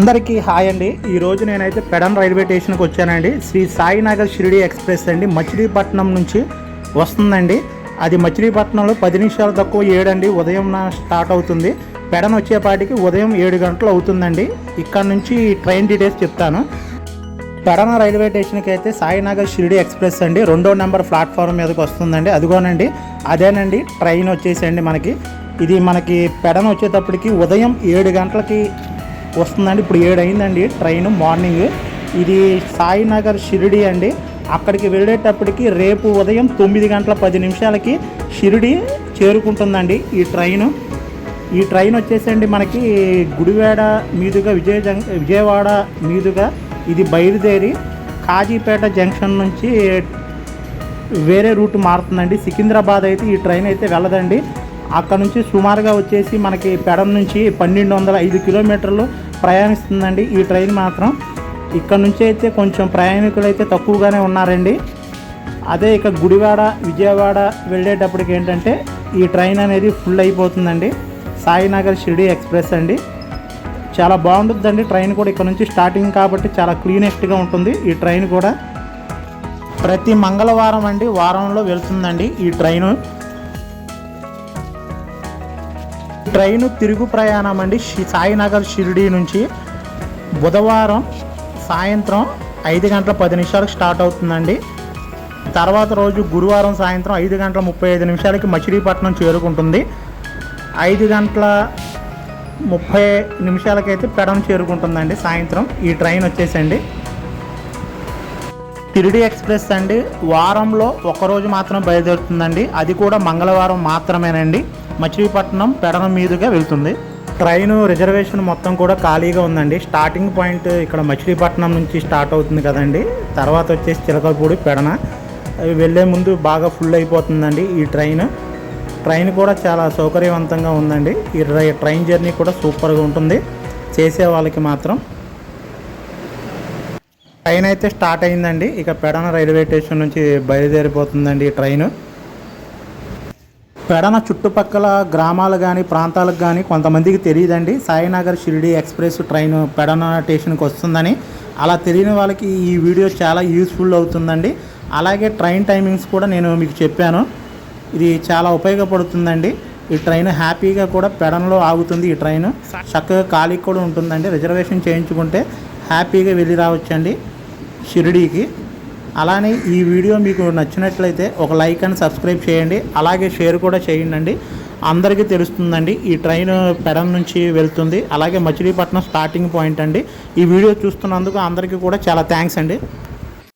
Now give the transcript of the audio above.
అందరికీ హాయ్ అండి. ఈ రోజు నేనైతే పెడన్ రైల్వే స్టేషన్కి వచ్చానండి. శ్రీ సాయినగర్ షిరిడి ఎక్స్ప్రెస్ అండి. మచిలీపట్నం నుంచి వస్తుందండి. అది మచిలీపట్నంలో పది నిమిషాలు తక్కువ ఏడండి. ఉదయం స్టార్ట్ అవుతుంది. పెడన్ వచ్చేపాటికి ఉదయం ఏడు గంటలు అవుతుందండి. ఇక్కడ నుంచి ట్రైన్ డీటెయిల్స్ చెప్తాను. పెడన రైల్వే స్టేషన్కి అయితే సాయినగర్ షిరిడి ఎక్స్ప్రెస్ అండి. రెండో నెంబర్ ప్లాట్ఫామ్ మీదకి వస్తుందండి. అదిగోనండి. అదేనండి. ట్రైన్ వచ్చేసండి మనకి. ఇది మనకి పెడన వచ్చేటప్పటికి ఉదయం ఏడు గంటలకి వస్తుందండి. ఇప్పుడు ఏడు అయిందండి ట్రైన్ మార్నింగ్. ఇది సాయినగర్ షిరిడి అండి. అక్కడికి వెళ్ళేటప్పటికి రేపు ఉదయం తొమ్మిది గంటల పది నిమిషాలకి షిరిడి చేరుకుంటుందండి ఈ ట్రైను. ఈ ట్రైన్ వచ్చేసండి మనకి గుడివాడ మీదుగా విజయ విజయవాడ మీదుగా. ఇది బయలుదేరి కాజీపేట జంక్షన్ నుంచి వేరే రూట్ మారుతుందండి. సికింద్రాబాద్ అయితే ఈ ట్రైన్ అయితే వెళ్ళదండి. అక్కడ నుంచి సుమారుగా వచ్చేసి మనకి పెడం నుంచి పన్నెండు వందల ఐదు కిలోమీటర్లు ప్రయాణిస్తుందండి ఈ ట్రైన్ మాత్రం. ఇక్కడ నుంచి అయితే కొంచెం ప్రయాణికులు అయితే తక్కువగానే ఉన్నారండి. అదే ఇక గుడివాడ విజయవాడ వెళ్ళేటప్పటికి ఏంటంటే ఈ ట్రైన్ అనేది ఫుల్ అయిపోతుందండి. సాయినగర్ షిరిడి ఎక్స్ప్రెస్ అండి. చాలా బాగుంటుందండి ట్రైన్ కూడా ఇక్కడ నుంచి స్టార్టింగ్ కాబట్టి చాలా క్లీనెస్ట్గా ఉంటుంది ఈ ట్రైన్ కూడా. ప్రతి మంగళవారం అండి వారంలో వెళ్తుందండి ఈ ట్రైను. ట్రైను తిరుగు ప్రయాణం అండి. సాయినగర్ షిరిడి నుంచి బుధవారం సాయంత్రం ఐదు గంటల పది నిమిషాలకు స్టార్ట్ అవుతుందండి. తర్వాత రోజు గురువారం సాయంత్రం ఐదు గంటల ముప్పై ఐదు నిమిషాలకి మచిలీపట్నం చేరుకుంటుంది. ఐదు గంటల ముప్పై నిమిషాలకైతే పెడం చేరుకుంటుందండి సాయంత్రం. ఈ ట్రైన్ వచ్చేసండి. తిరిడి ఎక్స్ప్రెస్ అండి. వారంలో ఒకరోజు మాత్రం బయలుదేరుతుందండి. అది కూడా మంగళవారం మాత్రమేనండి. మచిలీపట్నం పెడన మీదుగా వెళ్తుంది. ట్రైన్ రిజర్వేషన్ మొత్తం కూడా ఖాళీగా ఉందండి. స్టార్టింగ్ పాయింట్ ఇక్కడ మచిలీపట్నం నుంచి స్టార్ట్ అవుతుంది కదండి. తర్వాత వచ్చేసి చిలకలపూడి పెడన అవి వెళ్ళే ముందు బాగా ఫుల్ అయిపోతుందండి ఈ ట్రైన్. ట్రైన్ కూడా చాలా సౌకర్యవంతంగా ఉందండి. ఈ ట్రైన్ జర్నీ కూడా సూపర్గా ఉంటుంది. చేసే వాళ్ళకి మాత్రం. ట్రైన్ అయితే స్టార్ట్ అయిందండి. ఇక పెడన రైల్వే స్టేషన్ నుంచి బయలుదేరిపోతుందండి ఈ ట్రైన్. పెడన చుట్టుపక్కల గ్రామాలు కానీ ప్రాంతాలకు కానీ కొంతమందికి తెలియదండి. సాయినగర్ షిరిడి ఎక్స్ప్రెస్ ట్రైన్ పెడన స్టేషన్కి వస్తుందని. అలా తెలియని వాళ్ళకి ఈ వీడియో చాలా యూస్ఫుల్ అవుతుందండి. అలాగే ట్రైన్ టైమింగ్స్ కూడా నేను మీకు చెప్పాను. ఇది చాలా ఉపయోగపడుతుందండి. ఈ ట్రైన్ హ్యాపీగా కూడా పెడనలో ఆగుతుంది ఈ ట్రైన్. చక్కగా ఖాళీ కూడా ఉంటుందండి. రిజర్వేషన్ చేయించుకుంటే హ్యాపీగా వెళ్ళి రావచ్చండి షిరిడీకి. అలానే ఈ వీడియో మీకు నచ్చినట్లయితే ఒక లైక్ అండ్ సబ్స్క్రైబ్ చేయండి. అలాగే షేర్ కూడా చేయండి అందరికీ తెలుస్తుందండి. ఈ ట్రైన్ పెడం నుంచి వెళ్తుంది. అలాగే మచిలీపట్నం స్టార్టింగ్ పాయింట్ అండి. ఈ వీడియో చూస్తున్నందుకు అందరికీ కూడా చాలా థ్యాంక్స్ అండి.